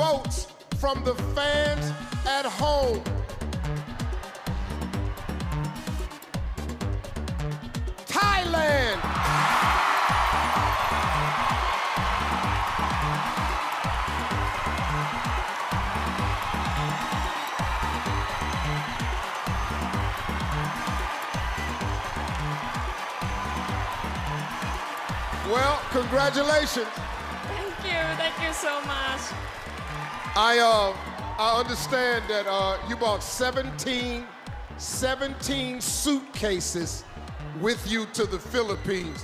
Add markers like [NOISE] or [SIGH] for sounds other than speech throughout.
votes from the fans at home. Thailand. Well, congratulations. Thank you Thank you so much I uh I understand that uh you bought 17 17 suitcases with you to the Philippines.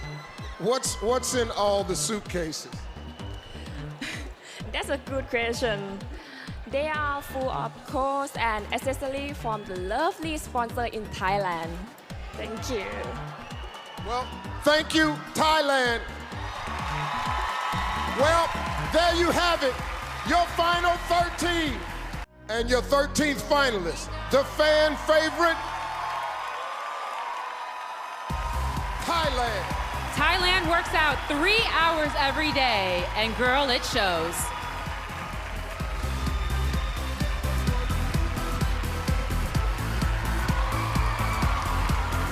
What's what's in all the suitcases? [LAUGHS] That's a good question They are full of clothes and accessories from the lovely sponsor in Thailand Thank you Well, thank you, Thailand. Well, there you have it. Your final 13. And your 13th finalist, the fan favorite, Thailand. Thailand works out three hours every day, and girl, it shows.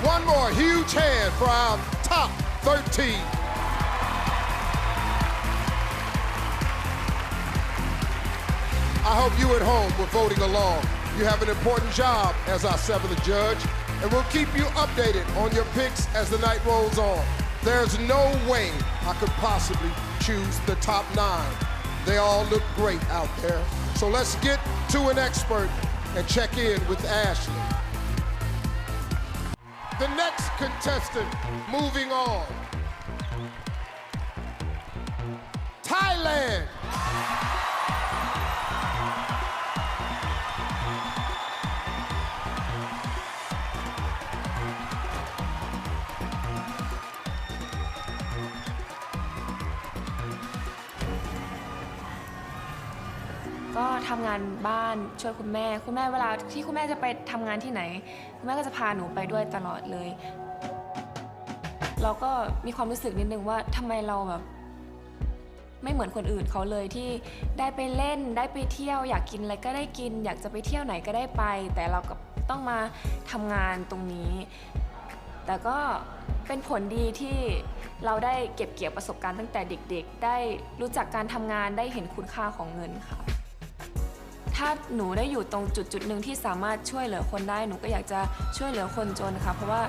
One more huge hand for our top 13. I hope you at home were voting along. You have an important job as our seventh judge, and we'll keep you updated on your picks as the night rolls on. There's no way I could possibly choose the top nine. They all look great out there. So let's get to an expert and check in with Ashley. The next contestant moving on. ก็ทำงานบ้านช่วยคุณแม่ คุณแม่เวลาที่คุณแม่จะไปทำงานที่ไหน คุณแม่ก็จะพาหนูไปด้วยตลอดเลย เราก็มีความรู้สึกนิดนึงว่าทำไมเราแบบ ไม่เหมือนคนอื่นเขาเลยที่ได้ไปเล่นได้ไปเที่ยว อยากกินอะไรก็ได้กิน อยากจะไปเที่ยวไหนก็ได้ไป แต่เราก็ต้องมาทำงานตรงนี้ แต่ก็เป็นผลดีที่เราได้เก็บเกี่ยวประสบการณ์ตั้งแต่เด็กๆ ได้รู้จักการทำงานได้เห็นคุณค่าของเงินค่ะ ถ้าหนูได้อยู่ตรงจุดจุดๆหนึ่งที่สามารถช่วยเหลือคนได้ หนูก็อยากจะช่วยเหลือคนจนค่ะ เพราะว่า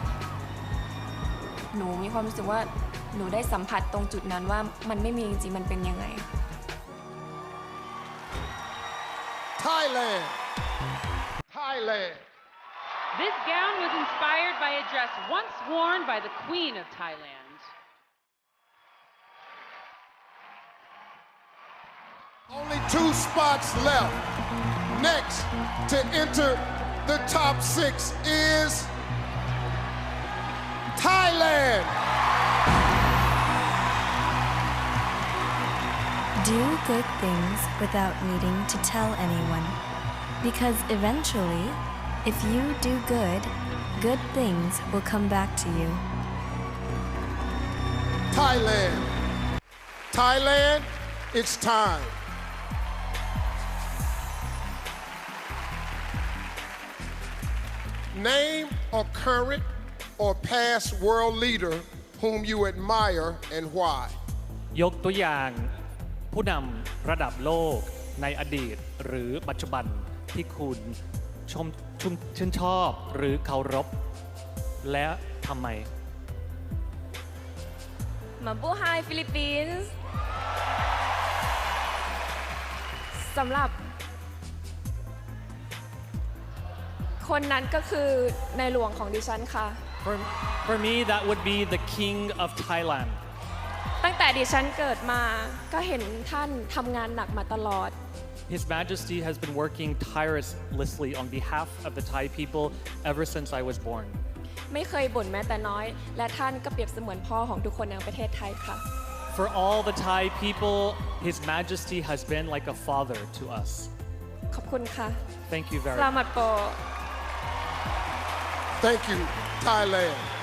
หนูมีความรู้สึกว่าหนูได้สัมผัสตรงจุดนั้นว่ามันไม่มีจริงๆมันเป็นยังไง Thailand. Thailand. This gown was inspired by a dress once worn by the Queen of Thailand. Only two spots left. Next to enter the top six is Thailand. Do good things without needing to tell anyone. Because eventually, if you do good, good things will come back to you. Thailand. Thailand, it's time. Name a current or past world leader whom you admire and why. ยกตัวอย่างผู้นำระดับโลกในอดีตหรือปัจจุบันที่คุณชมชุมชื่นชอบหรือเคารพ และทำไม Mabuhay Philippines สำหรับ คนนั้นก็คือในหลวงของดิฉันค่ะ For, for me that would be the king of Thailand ตั้งแต่ดิฉันเกิดมาก็เห็นท่านทำงานหนักมาตลอด His Majesty has been working tirelessly on behalf of the Thai people ever since I was born ไม่เคยบ่นแม้แต่น้อย และท่านก็เปรียบเสมือนพ่อของทุกคนในประเทศไทยค่ะ For all the Thai people His Majesty has been like a father to us ขอบคุณค่ะ Thank you very สลา much มัดโป Thank you, Thailand.